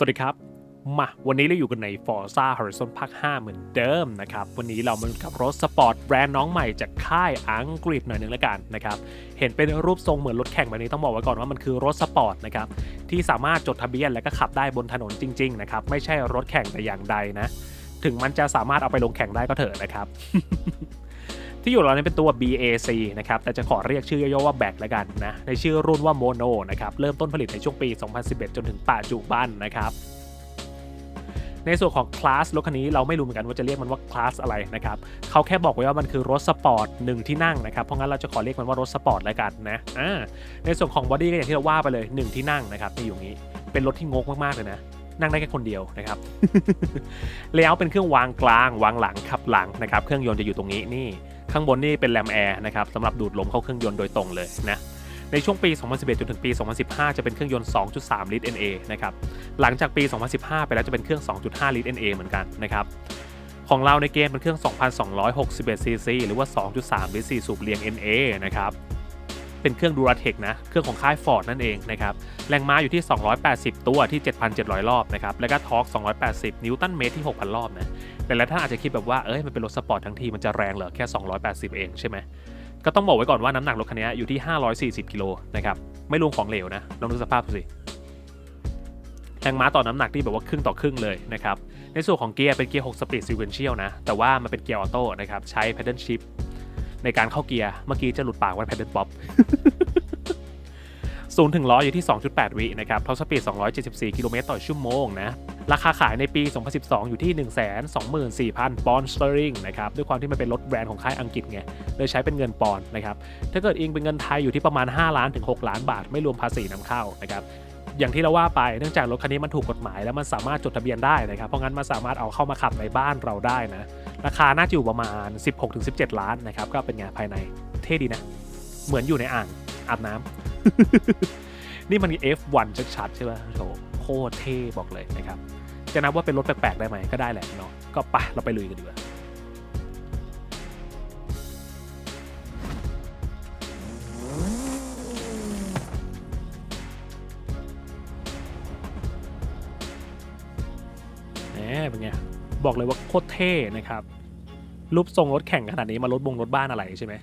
สวัสดีครับ มา วันนี้เราอยู่กันใน Forza Horizon ภาค 5 เหมือนเดิมนะครับ วันนี้เรามากับรถสปอร์ตแบรนด์น้องใหม่จากค่ายอังกฤษหน่อยนึงแล้วกันนะครับ เห็นเป็นรูปทรงเหมือนรถแข่งแบบนี้ต้องบอกไว้ก่อนว่ามันคือรถสปอร์ตนะครับ ที่สามารถจดทะเบียนและก็ขับได้บนถนนจริง ๆ นะครับ ไม่ใช่รถแข่งแต่อย่างใดนะ ถึงมันจะสามารถเอาไปลงแข่งได้ก็เถอะนะครับ ที่อยู่เรานี้เป็นตัว BAC นะครับแต่จะขอเรียกชื่อย่อว่าแบกแล้วกันนะในชื่อรุ่นว่า Mono นะครับเริ่มต้นผลิตในช่วงปี 2011 จนถึงปัจจุบันนะครับในส่วนของคลาสรถคันนี้เราไม่รู้เหมือนกันว่าจะเรียกมันว่าคลาสอะไรนะครับเขาแค่บอกไว้ว่ามันคือรถสปอร์ตหนึ่งที่นั่งนะครับ เพราะงั้นเราจะขอเรียกมันว่ารถสปอร์ตแล้วกันนะอ่าในส่วนของบอดี้ก็อย่างที่เราว่าไปเลยหนึ่งที่นั่งนะครับนี่อยู่อย่างนี้ เป็นรถที่งกมากๆเลยนะ นั่งได้แค่คนเดียวนะครับแล้วเป็นเครื่องวางกลางวางหลังขับหลังนะครับ เครื่องยนต์จะอยู่ตรงนี้นี่ ข้างบนนี่เป็นแรมแอร์นะครับสำหรับดูดลมเข้าเครื่องยนต์โดยตรงเลยนะในช่วงปี 2011 จนถึงปี 2015 จะเป็นเครื่องยนต์ 2.3 ลิตร NA นะครับ หลังจากปี 2015 ไปแล้วจะเป็นเครื่อง 2.5 ลิตร NA เหมือนกันนะครับ ของเราในเกมเป็นเครื่อง 2,261 cc หรือว่า 2.3 ลิตร4สูบเรียง NA นะครับ เป็นเครื่อง Duratec นะ เครื่องของค่าย Ford นั่นเองนะครับ แรงม้าอยู่ที่ 280 ตัวที่ 7,700 รอบนะครับ แล้วก็ทอร์ก280 นิวตันเมตรที่ 6,000 รอบนะ แต่ลายท่านอาจจะคิดแบบว่า เอ้ย มันเป็นรถสปอร์ตทั้งที มันจะแรงเหรอ แค่ 280 เองใช่ไหม ก็ต้องบอกไว้ก่อนว่าน้ำหนักรถคันนี้อยู่ที่ 540 กิโลนะครับ ไม่รวมของเหลวนะ ลองดูสภาพดูสิ แรงม้าต่อน้ำหนักที่แบบว่าครึ่งต่อครึ่งเลยนะครับ ในส่วนของเกียร์เป็นเกียร์ 6 สปีดซีเควนเชียลนะ แต่ว่ามันเป็นเกียร์ออโต้นะครับ ใช้ pedal shift ในการเข้าเกียร์ เมื่อกี้จะหลุดปากว่า pedal pop ศูนย์ถึงร้อยอยู่ที่ 2.8 วินะครับท็อปสปีด 274 กิโลเมตรต่อชั่วโมงนะ ราคาขายในปี 2012 อยู่ที่ 124,000 ปอนด์สเตอริงนะครับ ด้วยความที่มันเป็นรถแบรนด์ของค่ายอังกฤษไง เลยใช้เป็นเงินปอนด์นะครับ ถ้าเกิดอิงเป็นเงินไทยอยู่ที่ประมาณ 5 ล้านถึง 6 ล้านบาท ไม่รวมภาษีนำเข้านะครับ อย่างที่เราว่าไป เนื่องจากรถคันนี้มันถูกกฎหมาย แล้วมันสามารถจดทะเบียนได้นะครับ เพราะงั้นมันสามารถเอาเข้ามาขับในบ้านเราได้นะ ราคาน่าจะอยู่ประมาณ 16-17 ล้านนะครับ ก็เป็นไงภายในเท่ดีนะ เหมือนอยู่ในอ่างอาบน้ำ นี่มัน F1 ชัดๆใช่ไหมโถโคตรเท่บอกเลยนะครับ จะนับว่าเป็นรถแปลกๆได้ไหมก็ได้แหละเนาะ ก็ไปเราไปลุยกันดีกว่าแหมเป็นไง บอกเลยว่าโคตรเท่นะครับ รูปทรงรถแข่งขนาดนี้มารถบงรถบ้านอะไรใช่ไหม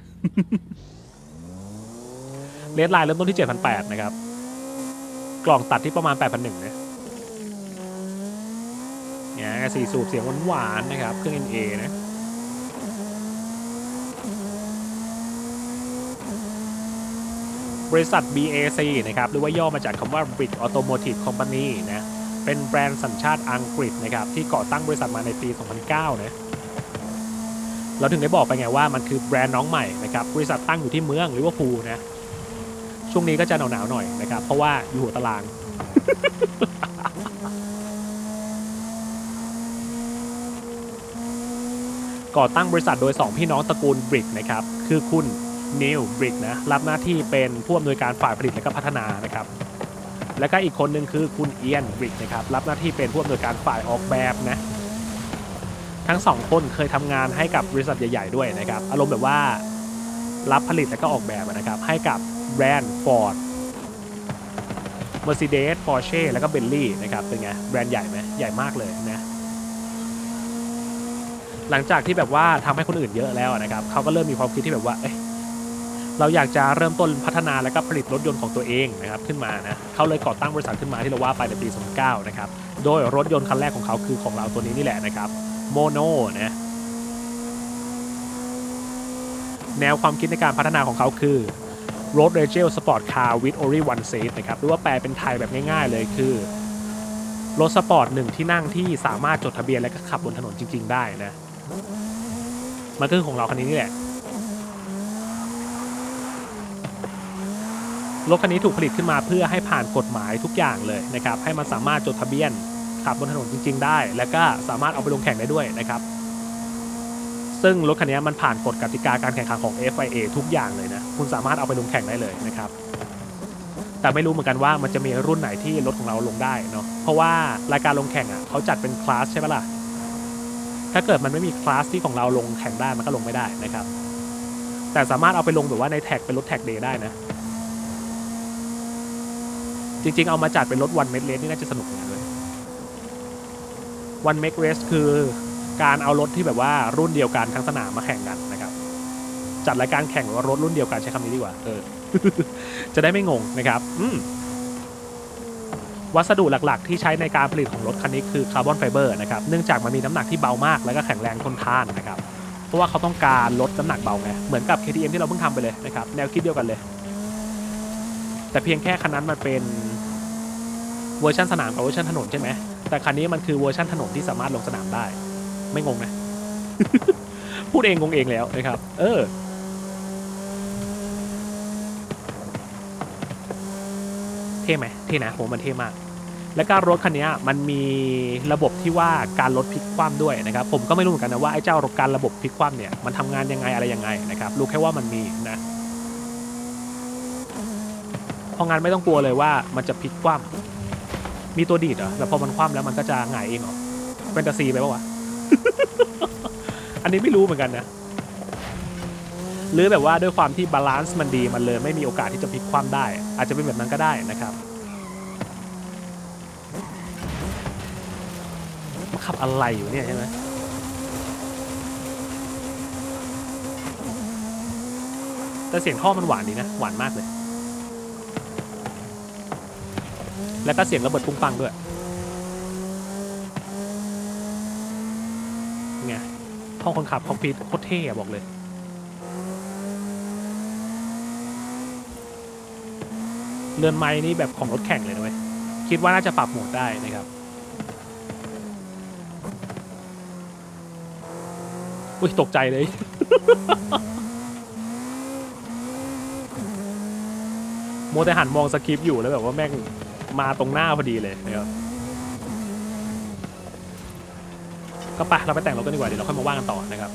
เลดไลน์เริ่มต้นที่ 7,800 นะครับ กล่องตัดที่ประมาณ 8,100นะเนี่ยสี่สูบเสียงหวานๆนะครับ เครื่อง NA นะบริษัท BAC นะครับ หรือว่าย่อมาจากคำว่า Brit Automotive Company นะ เป็นแบรนด์สัญชาติอังกฤษนะครับที่ก่อตั้งบริษัทมาในปี 2009นะเราถึงได้บอกไปไงว่ามันคือแบรนด์น้องใหม่นะครับบริษัทตั้งอยู่ที่เมืองลิเวอร์พูลนะช่วงนี้ก็จะหนาวๆหน่อยนะครับเพราะว่าอยู่หัวตาราง ก่อตั้งบริษัทโดย 2 พี่น้องตระกูลบริกนะครับคือคุณนิวบริกนะรับหน้าที่เป็นผู้อำนวยการฝ่ายผลิตและก็พัฒนานะครับ แล้วก็อีกคนหนึ่งคือคุณเอียนบริกนะครับรับหน้าที่เป็นผู้อำนวยการฝ่ายออกแบบนะทั้งสองคนเคยทำงานให้กับบริษัทใหญ่ ๆ ด้วยนะครับ อารมณ์แบบว่ารับผลิตและก็ออกแบบนะครับ ให้กับแบรนด์ Ford Mercedes Porsche แล้วก็ Bentley นะครับ เป็นไง แบรนด์ใหญ่ไหมใหญ่มากเลยนะ หลังจากที่แบบว่าทำให้คนอื่นเยอะแล้วนะครับ เขาก็เริ่มมีความคิดที่แบบว่า เอ้ย เราอยากจะเริ่มต้นพัฒนาและก็ผลิตรถยนต์ของตัวเองนะครับขึ้นมานะเขาเลยก่อตั้งบริษัทขึ้นมาที่เราว่าไปในปี2009นะครับโดยรถยนต์คันแรกของเขาคือของเราตัวนี้นี่แหละนะครับโมโนนะแนวความคิดในการพัฒนาของเขาคือ Road Rachel Sport Car with only one seat นะครับหรือว่าแปลเป็นไทยแบบง่ายๆเลยคือ รถสปอร์ตหนึ่งที่นั่งที่สามารถจดทะเบียนและก็ขับบนถนนจริง ๆ ได้นะมันคือของเราคันนี้นี่แหละ รถคันนี้ถูกผลิตขึ้นมาเพื่อให้ผ่านกฎหมายทุกอย่างเลยนะครับให้มันสามารถจดทะเบียนขับบนถนนจริง ๆ ได้ และก็สามารถเอาไปลงแข่งได้ด้วยนะครับ ซึ่งรถคันนี้มันผ่านกฎกติกาการแข่งขันของ FIA ทุกอย่างเลยนะคุณสามารถเอาไปลงแข่งได้เลยนะครับแต่ไม่รู้เหมือนกันว่ามันจะมีรุ่นไหนที่รถของเราลงได้เนาะเพราะว่ารายการลงแข่งอะเขาจัดเป็นคลาสใช่ไหมล่ะถ้าเกิดมันไม่มีคลาสที่ของเราลงแข่งได้มันก็ลงไม่ได้นะครับแต่สามารถเอาไปลงแบบว่าในแท็กเป็นรถแท็กเดย์ได้นะ จริง ๆ เอามาจัดเป็นรถวันเมดเลสนี่น่าจะสนุกเหมือนกันเลย one make race คือการเอารถที่แบบว่ารุ่นเดียวกันทั้งสนามมาแข่งกันนะครับ จัดรายการแข่งแบบว่ารถรุ่นเดียวกันใช้คำนี้ดีกว่าเออจะได้ไม่งงนะครับ อืมวัสดุหลักๆ ที่ใช้ในการผลิตของรถคันนี้คือคาร์บอนไฟเบอร์นะครับ เนื่องจากมันมีน้ำหนักที่เบามาก แล้วก็แข็งแรงทนทานนะครับ เพราะว่าเขาต้องการลดน้ำหนักเบาไง เหมือนกับ KTM ที่เราเพิ่งทำไปเลยนะครับ แนวคิดเดียวกันเลย แต่เพียงแค่คันนั้นมันเป็น เวอร์ชันสนามกับเวอร์ชันถนนใช่ไหมแต่คันนี้มันคือเวอร์ชันถนนที่สามารถลงสนามได้ ไม่งงนะ พูดเองงงเองแล้วนะครับ เออเท่ไหมเท่นะผมมันเท่มาก แล้วก็รถคันนี้มันมีระบบที่ว่าการลดพลิกคว่ำด้วยนะครับ ผมก็ไม่รู้เหมือนกันนะว่าไอ้เจ้าการระบบพลิกคว่ำเนี่ยมันทำงานยังไงอะไรยังไงนะครับรู้แค่ว่ามันมีนะเพราะงั้นไม่ต้องกลัวเลยว่ามันจะพลิกคว่ำ มีตัวดีดเหรอแล้วพอมันคว่ำแล้วมันก็จะหงายเองเหรอเป็นตาซีไปปะวะ อันนี้ไม่รู้เหมือนกันนะ หรือแบบว่าด้วยความที่บาลานซ์มันดีมันเลยไม่มีโอกาสที่จะพลิกคว่ำได้ อาจจะเป็นแบบนั้นก็ได้นะครับมาขับอะไรอยู่เนี่ยใช่ไหมแต่เสียงท่อมันหวานดีนะ หวานมากเลย แล้วก็เสียงระเบิดปุ้งปังด้วยไงห้องคนขับคอมพิวโคตรเท่บอกเลย เรือนไม้นี่แบบของรถแข่งเลยนะเว้ยคิดว่าน่าจะปรับโหมดได้นะครับอุ้ยตกใจเลย โมแต่หันมองสคริปต์อยู่แล้วแบบว่าแม่ง มาตรงหน้าพอดีเลยนะครับก็ไปเราไปแต่งรถกันดีกว่าเดี๋ยวเราค่อยมาว่ากันต่อนะครับ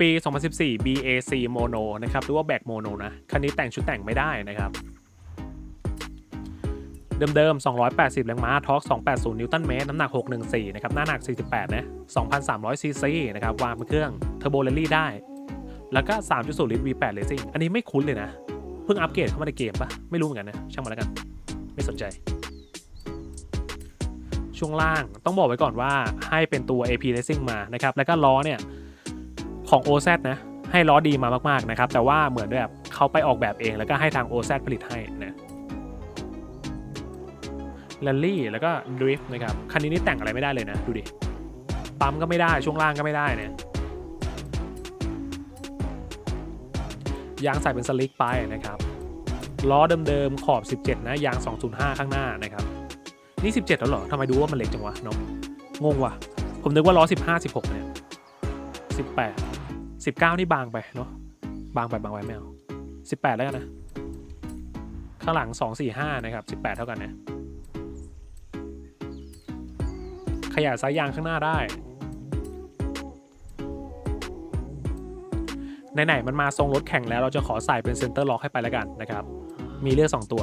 ปี 2014 BAC Mono นะครับหรือว่าแบกโมโนนะคันนี้แต่งชุดแต่งไม่ได้นะครับ เดิมๆ 280 แรงม้าทอร์ก280 นิวตันเมตร น้ำหนัก 614 นะครับ หน้าหนัก 48 นะ 2,300 ซีซีนะครับ วางเป็นเครื่องเทอร์โบเรลลี่ได้ แล้วก็ 3.0 ลิตร V8 Racing อันนี้ไม่คุ้นเลยนะเพิ่งอัปเกรดเข้ามาในเกมปะไม่รู้เหมือนกันนะ ช่างมันแล้วกัน ไม่สนใจ ช่วงล่างต้องบอกไว้ก่อนว่าให้เป็นตัว AP Racing มานะครับ แล้วก็ล้อเนี่ยของ OZ นะ ให้ล้อดีมามากๆนะครับ แต่ว่าเหมือนแบบเขาไปออกแบบเองแล้วก็ให้ทาง OZ ผลิตให้นะแรลลี่แล้วก็ดริฟต์นะครับ คันนี้นี่แต่งอะไรไม่ได้เลยนะ ดูดิ ปั๊มก็ไม่ได้ ช่วงล่างก็ไม่ได้เนี่ย ยางใส่เป็นสลิกไปนะครับล้อเดิมๆขอบ 17 นะยาง 205 ข้างหน้านะครับนี่ 17 แล้วเหรอทำไมดูว่ามันเล็กจังวะน้องงงว่ะ ผมนึกว่าล้อ 15 16 เนี่ย 18 19 นี่บางไปเนาะบางไปบางไปไม่เอา18 แล้วกันนะ ข้างหลัง 2 4 5 นะครับ 18 เท่ากันนะขยายสายยางข้างหน้าได้ ไหนๆมันมาทรงรถแข่งแล้วเราจะขอใส่เป็นเซนเตอร์ล็อกให้ไปแล้วกันนะครับ มีเลือก 2 ตัว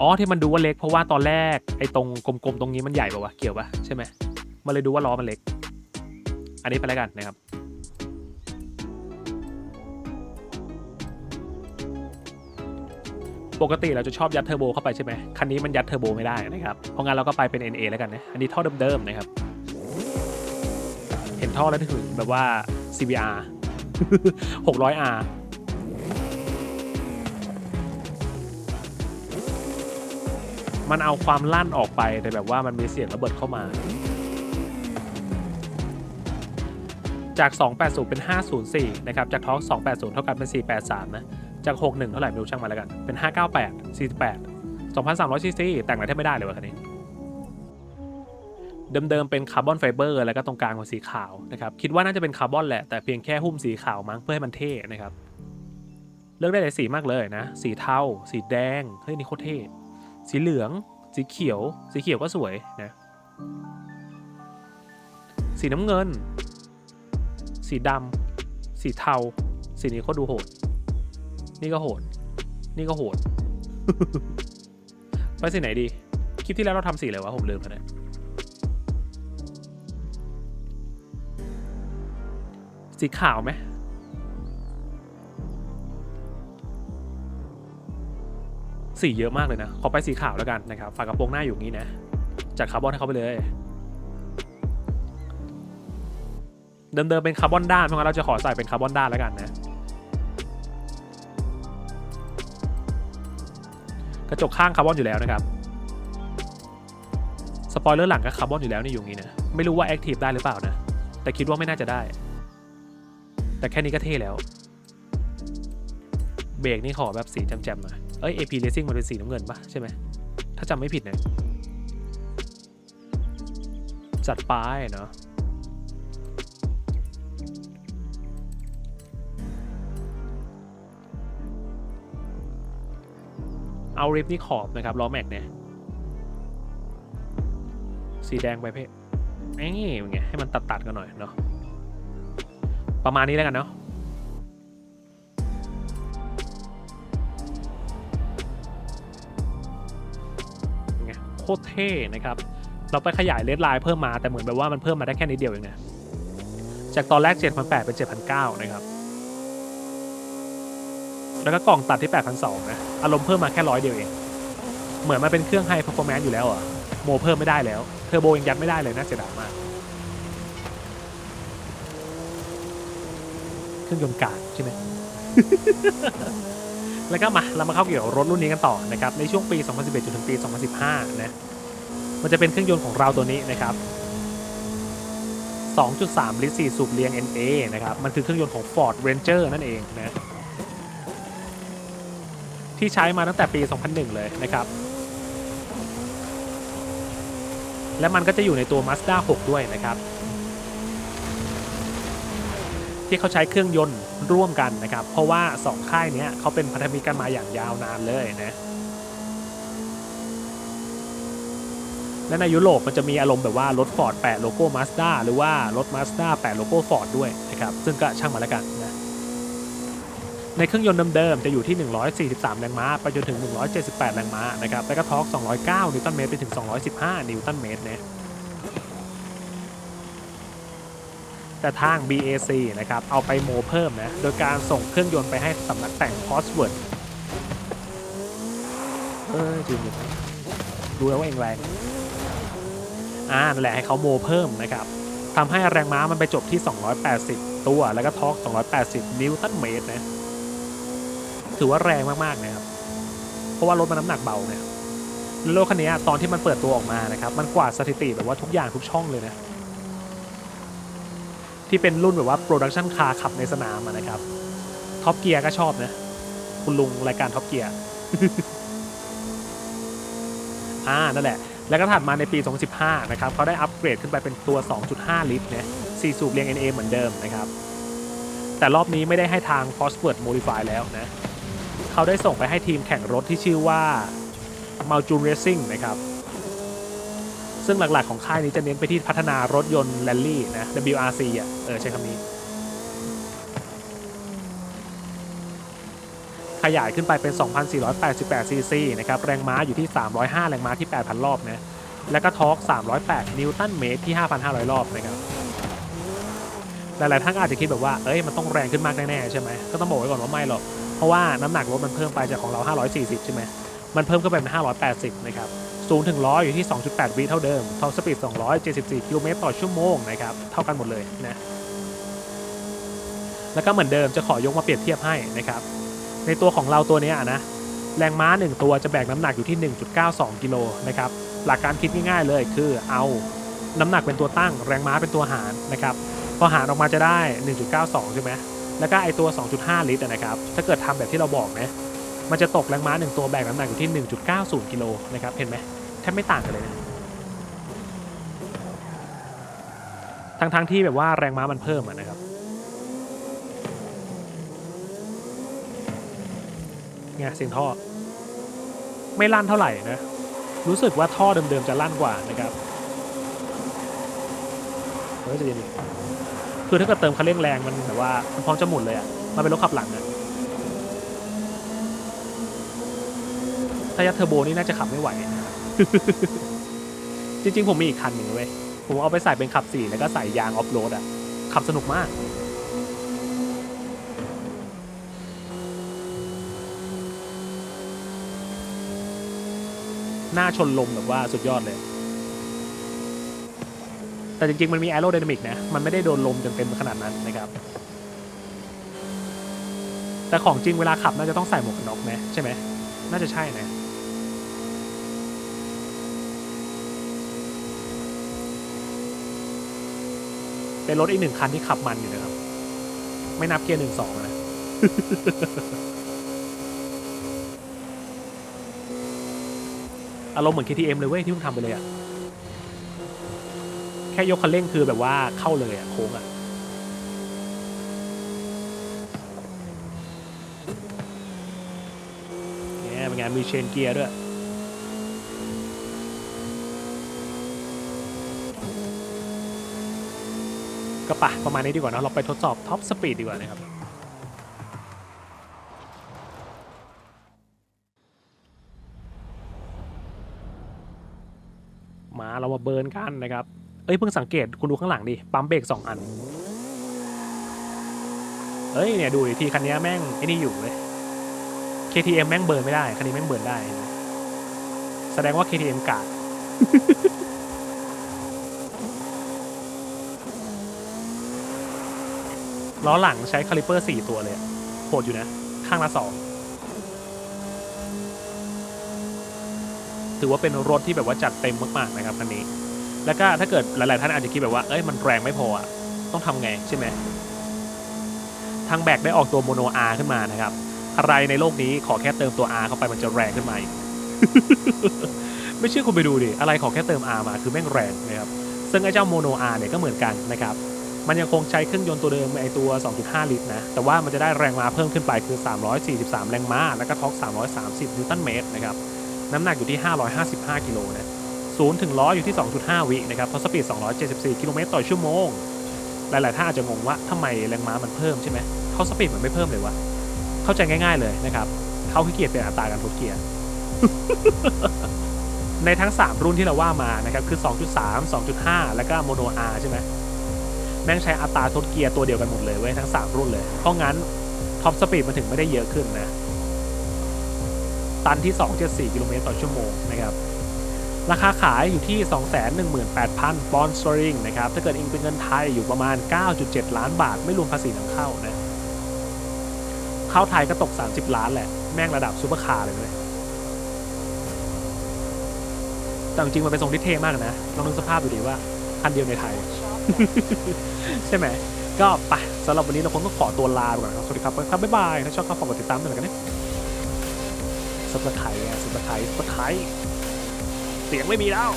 อ๋อที่มันดูว่าเล็กเพราะว่าตอนแรกไอ้ตรงกลมๆตรงนี้มันใหญ่ป่าวะเกี่ยวปะใช่ไหมมันเลยดูว่าล้อมันเล็ก อันนี้ไปแล้วกันนะครับ ปกติเราจะชอบยัดเทอร์โบเข้าไปใช่ไหมคันนี้มันยัดเทอร์โบไม่ได้นะครับ เพราะงั้นเราก็ไปเป็น NA แล้วกันนะ อันนี้ท่อเดิมๆนะครับ เห็นท่อแล้วถึงแบบว่า CBR 600R มันเอาความลั่นออกไปแต่แบบว่ามันมีเสียงระเบิดเข้ามา จาก 280 เป็น 504 นะครับ จากท้อง280 เท่ากันเป็น 483 นะ จาก 61 เท่าไหร่ไม่รู้ช่างมาแล้วกัน เป็น 598 48 2,300ซีซีแต่งอะไรแทบไม่ได้เลยวะคันนี้ เดิมๆเป็นคาร์บอนไฟเบอร์แล้วก็ตรงกลางเป็นสีขาวนะครับคิดว่าน่าจะเป็นคาร์บอนแหละแต่เพียงแค่หุ้มสีขาวมั้งเพื่อให้มันเท่นะครับเลือกได้หลายสีมากเลยนะ สีเทาสีแดงเฮ้ยนี่โคตรเท่สีเหลือง สีเขียว สีเขียวก็สวยนะสีน้ำเงิน สีดำสีเทา สีนี้ก็ดูโหด นี่ก็โหด นี่ก็โหดไปสีไหนดี คลิปที่แล้วเราทำสีอะไรวะผมลืมแล้วเนี่ย สีขาวไหมสีเยอะมากเลยนะ ขอไปสีขาวแล้วกันนะครับ ฝากระโปรงหน้าอยู่งนี้นะจากคาร์บอนให้เขาไปเลย เดิมๆเป็นคาร์บอนด้านเพราะงั้นเราจะขอใส่เป็นคาร์บอนด้านแล้วกันนะ กระจกข้างคาร์บอนอยู่แล้วนะครับ สปอยเลอร์หลังก็คาร์บอนอยู่แล้วนี่อยู่งนี้นะ ไม่รู้ว่าแอคทีฟได้หรือเปล่านะ แต่คิดว่าไม่น่าจะได้ แต่แค่นี้ก็เท่แล้ว เบรกนี่ขอแบบสีแจ่มๆหน่อยเอ้ย AP Racing มันเป็นสีน้ำเงินปะใช่ไหม ถ้าจำไม่ผิดนะจัดไปเนาะเอาริบนี่ขอบนะครับล้อแม็กเนี่ย สีแดงไปเพ่นี่เป็นไงให้มันตัดตัดๆกันหน่อยเนาะ ประมาณนี้แล้วกันเนาะไงโคตรเท่นะครับ เราไปขยายเลดไลน์เพิ่มมาแต่เหมือนแบบว่ามันเพิ่มมาได้แค่นิดเดียวเองนะจากตอนแรก 7,800 เป็น 7,900 นะครับ แล้วก็กล่องตัดที่ 8,200 นะ อารมณ์เพิ่มมาแค่ร้อยเดียวเอง เหมือนมันเป็นเครื่องไฮ p พ r ร์ o r แมนซ์อยู่แล้วอะโมเพิ่มไม่ได้แล้ว เทอร์โบยังยัดไม่ได้เลยน่าเสียดายมาก เครื่องยนต์กากใช่ไหม แล้วก็มาเรามาเข้าเกี่ยวกับรถรุ่นนี้กันต่อนะครับ ในช่วงปี 2011จนถึงปี 2015 นะ มันจะเป็นเครื่องยนต์ของเราตัวนี้นะครับ 2.3 ลิตร 4 สูบเรียง NA นะครับ มันคือเครื่องยนต์ของ Ford Ranger นั่นเองนะ ที่ใช้มาตั้งแต่ปี 2001 เลยนะครับและมันก็จะอยู่ในตัว Mazda 6 ด้วยนะครับ ที่เขาใช้เครื่องยนต์ร่วมกันนะครับ เพราะว่า 2 ค่ายนี้เขาเป็นพันธมิตรกันมาอย่างยาวนานเลยนะและในยุโรปมันจะมีอารมณ์แบบว่ารถ Ford แปะโลโก้ Mazda หรือว่ารถ Mazda แปะโลโก้ Ford ด้วยนะครับ ซึ่งก็ช่างมาแล้วกันนะในเครื่องยนต์เดิมๆจะอยู่ที่ 143 แรงม้า ไปจนถึง 178 แรงม้านะครับ แล้วก็ทอร์ก209 นิวตันเมตรไปถึง 215 นิวตันเมตรนะ แต่ทาง BAC นะครับเอาไปโมเพิ่มนะโดยการส่งเครื่องยนต์ไปให้สำนักแต่ง Cosworth เออจริงดูแล้วว่าเองแรงอ่านั่นแหละให้เขาโมเพิ่มนะครับทำให้แรงม้ามันไปจบที่ 280 ตัว แล้วก็ทอร์ก280 นิวตันเมตรนะ ถือว่าแรงมากๆนะครับ เพราะว่ารถมันน้ำหนักเบาเนี่ยรถคันนี้ตอนที่มันเปิดตัวออกมานะครับ มันกวาดสถิติแบบว่าทุกอย่างทุกช่องเลยนะ ที่เป็นรุ่นแบบว่าโปรดักชันคาร์ขับในสนามนะครับท็อปเกียร์ก็ชอบนะ คุณลุงรายการท็อปเกียร์อ่านั่นแหละ แล้วก็ถัดมาในปี 2015 นะครับเขาได้อัปเกรดขึ้นไปเป็นตัว 2.5 ลิตรเนี่ย4สูบเรียง NA เหมือนเดิมนะครับ แต่รอบนี้ไม่ได้ให้ทาง c o s w o r d Modify แล้วนะเขาได้ส่งไปให้ทีมแข่งรถที่ชื่อว่า m a l j u n Racing นะครับ ซึ่งหลักๆของค่ายนี้จะเน้นไปที่พัฒนารถยนต์แรลลี่นะ WRC อะ เออ ใช้คำนี้ ขยายขึ้นไปเป็น 2,488 ซีซีนะครับ แรงม้าอยู่ที่ 305 แรงม้าที่ 8,000 รอบนะ แล้วก็ทอร์ก308 นิวตันเมตรที่ 5,500 รอบนะครับหลายๆท่านก็อาจจะคิดแบบว่า เอ้ย มันต้องแรงขึ้นมากแน่ๆใช่ไหม ก็ต้องบอกไว้ก่อนว่าไม่หรอก เพราะว่าน้ำหนักรถมันเพิ่มไปจากของเรา 540 ใช่ไหม มันเพิ่มขึ้นไปเป็น 580 นะครับ ศูนย์ถึงร้อยอยู่ที่ 2.8 วิเท่าเดิมท็อปสปีด 274 กิโลเมตรต่อชั่วโมงนะครับ เท่ากันหมดเลยนะ แล้วก็เหมือนเดิมจะขอยกมาเปรียบเทียบให้นะครับ ในตัวของเราตัวนี้ยนะ แรงม้า 1 ตัวจะแบกน้ำหนักอยู่ที่ 1.92 กิโลนะครับ หลักการคิดง่ายๆเลยคือเอาน้ำหนักเป็นตัวตั้ง แรงม้าเป็นตัวหารนะครับ พอหารออกมาจะได้ 1.92 ใช่ไหมแล้วก็ไอตัว 2.5 ลิตรนะครับ ถ้าเกิดทำแบบที่เราบอกนะมันจะตกแรงม้า 1 ตัวแบกน้ำหนักอยู่ที่ 1.90 กิโลนะครับ เห็นไหม ทบไม่ต่างกันเลยนะทั้งๆที่แบบว่าแรงม้ามันเพิ่มะนะครับ ไงเสียงท่อ ไม่ลั่นเท่าไหร่นะ รู้สึกว่าท่อเดิมๆจะลั่นกว่านะครับเฮ้ยจะยังคือถ้าเกิดเติมคันเร่งแรงมันแบบว่ามันพร้อมจะหมุนเลยอะ่ะ มันเป็นรถขับหลังอะถ้ายัดเทอร์โบนี่น่าจะขับไม่ไหว จริงๆ ผมมีอีกคันหนึ่งเว้ย ผมเอาไปใส่เป็นขับสี่แล้วก็ใส่ยางออฟโรดอะขับสนุกมาก หน้าชนลมแบบว่าสุดยอดเลย แต่จริงๆ มันมีแอโร d y นามิกนะ มันไม่ได้โดนลมจนเต็มขนาดนั้นนะครับ แต่ของจริงเวลาขับน่าจะต้องใส่หมวกกันน็อกไหมใช่ไหม น่าจะใช่นะ เป็นรถอีกหนึ่งคันที่ขับมันอยู่นะครับ ไม่นับเกียร์หนึ่งสองนะอารมณ์เหมือน KTM เลยเว้ยที่เพิ่งทำไปเลยอะแค่ยกคันเร่งคือแบบว่าเข้าเลยอะโค้งอะเนี่ยเป็นไงมีเชนเกียร์ด้วย ก็ปะประมาณนี้ดีกว่านะเราไปทดสอบท็อปสปีดดีกว่านะครับมาเรามาเบิร์นกันนะครับ เอ้ยเพิ่งสังเกตคุณดูข้างหลังดิ ปั๊มเบรกสองอัน เอ้ยเนี่ยดูดิทีคันนี้แม่งไอ้นี่อยู่เลย KTM แม่งเบิร์นไม่ได้ คันนี้แม่งเบิร์นได้ แสดงว่า KTM กาด ล้อหลังใช้คาลิเปอร์ 4 ตัวเลยอะโหดอยู่นะ ข้างละสองถือว่าเป็นรถที่แบบว่าจัดเต็มมากๆนะครับคันนี้ แล้วก็ถ้าเกิดหลายๆ ท่านอาจจะคิดแบบว่า เอ้ยมันแรงไม่พออะต้องทำไงใช่ไหม ทางแบกได้ออกตัวโมโน R ขึ้นมานะครับ อะไรในโลกนี้ขอแค่เติมตัว R เข้าไปมันจะแรงขึ้นมาอีก ไม่เชื่อคุณไปดูดิ อะไรขอแค่เติม R มาคือแม่งแรงนะครับ ซึ่งไอ้เจ้าโมโน R เนี่ยก็เหมือนกันนะครับ มันยังคงใช้เครื่องยนต์ตัวเดิมไอตัว 2.5 ลิตรนะ แต่ว่ามันจะได้แรงม้าเพิ่มขึ้นไปคือ 343 แรงม้า แล้วก็ทอก 330 นิวตันเมตรนะครับ น้ำหนักอยู่ที่ 555 กิโลนะศูนย์ถึงร้อยอยู่ที่ 2.5 วินะครับท็อปสปีด 274 กิโลเมตรต่อชั่วโมง หลาย ๆ ท่านอาจจะงงว่าทำไมแรงม้ามันเพิ่มใช่ไหมท็อปสปีดมันไม่เพิ่มเลยวะ เข้าใจง่าย ๆ เลยนะครับเขาขี้เกียจเป็นอัตราการทดเกียร์ ในทั้ง 3 รุ่นที่เราว่ามานะครับคือ 2.3 2.5 แล้วก็โมโน R ใช่ไหม แม่งใช้อัตราทดเกียร์ตัวเดียวกันหมดเลยเว้ยทั้ง 3 รุ่นเลย เพราะงั้นท็อปสปีดมันถึงไม่ได้เยอะขึ้นนะ ตันที่ 274 กิโลเมตรต่อชั่วโมงนะครับ ราคาขายอยู่ที่ 218,000 ปอนด์สตริงนะครับ ถ้าเกิดอิงเป็นเงินไทยอยู่ประมาณ 9.7 ล้านบาท ไม่รวมภาษีนำเข้านะ เข้าไทยก็ตก 30 ล้านแหละ แม่งระดับซูเปอร์คาร์เลยเว้ยแต่จริงๆมันเป็นทรงที่เท่มากนะ ลองนึกสภาพดูดิว่าคันเดียวในไทย ใช่ไหมก็ไปสำหรับวันนี้เราคงต้องขอตัวลาไปก่อนครับ สวัสดีครับครับบ๊ายบาย ถ้าชอบก็ฝากกดติดตามด้วยกันนะสับสไครต์ไงสับสไครต์สับสไครต์เสียงไม่มีแล้ว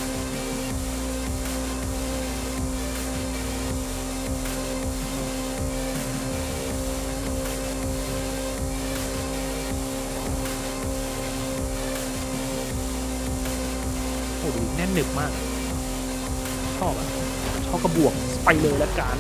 โอ้ดูแน่นหนึบมากชอบอะ เขากระบวกไปเลยแล้วกัน